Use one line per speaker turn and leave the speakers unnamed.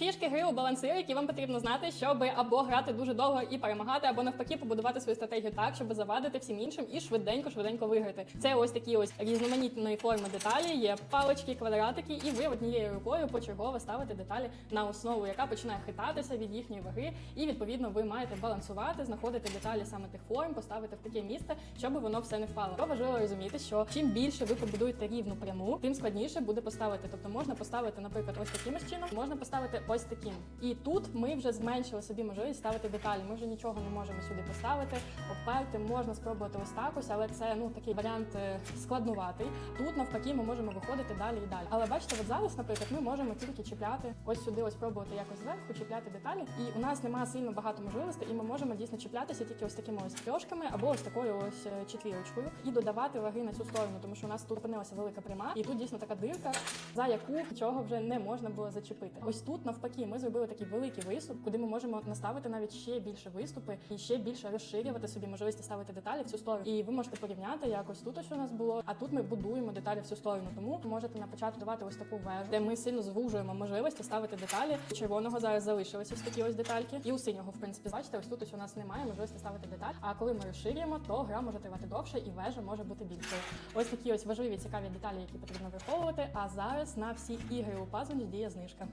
Фішки гри у балансир, які вам потрібно знати, щоб або грати дуже довго і перемагати, або навпаки побудувати свою стратегію так, щоб завадити всім іншим і швиденько, швиденько виграти. Це ось такі ось різноманітної форми деталі. Є палички, квадратики, і ви однією рукою почергово ставите деталі на основу, яка починає хитатися від їхньої ваги. І відповідно ви маєте балансувати, знаходити деталі саме тих форм, поставити в таке місце, щоб воно все не впало. То важливо розуміти, що чим більше ви побудуєте рівну пряму, тим складніше буде поставити. Тобто можна поставити, наприклад, ось таким чином, можна поставити ось таким. І тут ми вже зменшили собі можливість ставити деталі. Ми вже нічого не можемо сюди поставити. Обперти можна спробувати ось так ось, але це ну такий варіант е, складнуватий. Тут навпаки ми можемо виходити далі і далі. Але бачите, от зараз, наприклад, ми можемо тільки чіпляти ось сюди, ось пробувати якось зверху, чіпляти деталі. І у нас немає сильно багато можливостей, і ми можемо дійсно чіплятися тільки ось такими ось трьошками або ось такою ось е, четвірочкою і додавати ваги на цю сторону, тому що у нас тут опинилася велика пряма, і тут дійсно така дирка, за яку нічого вже не можна було зачепити. Ось тут навпаки, ми зробили такий великий виступ, куди ми можемо наставити навіть ще більше виступи і ще більше розширювати собі можливості ставити деталі в цю сторону. І ви можете порівняти, як ось тут ось у нас було, а тут ми будуємо деталі в цю сторону. Тому можете на початку давати ось таку вежу, де ми сильно звужуємо можливості ставити деталі. Червоного зараз залишилися ось такі ось детальки, і у синього, в принципі, бачите, ось тут ось у нас немає можливості ставити деталь. А коли ми розширюємо, то гра може тривати довше і вежа може бути більшою. Ось такі ось важливі цікаві деталі, які потрібно враховувати. А зараз на всі ігри у Puzzle діє знижка.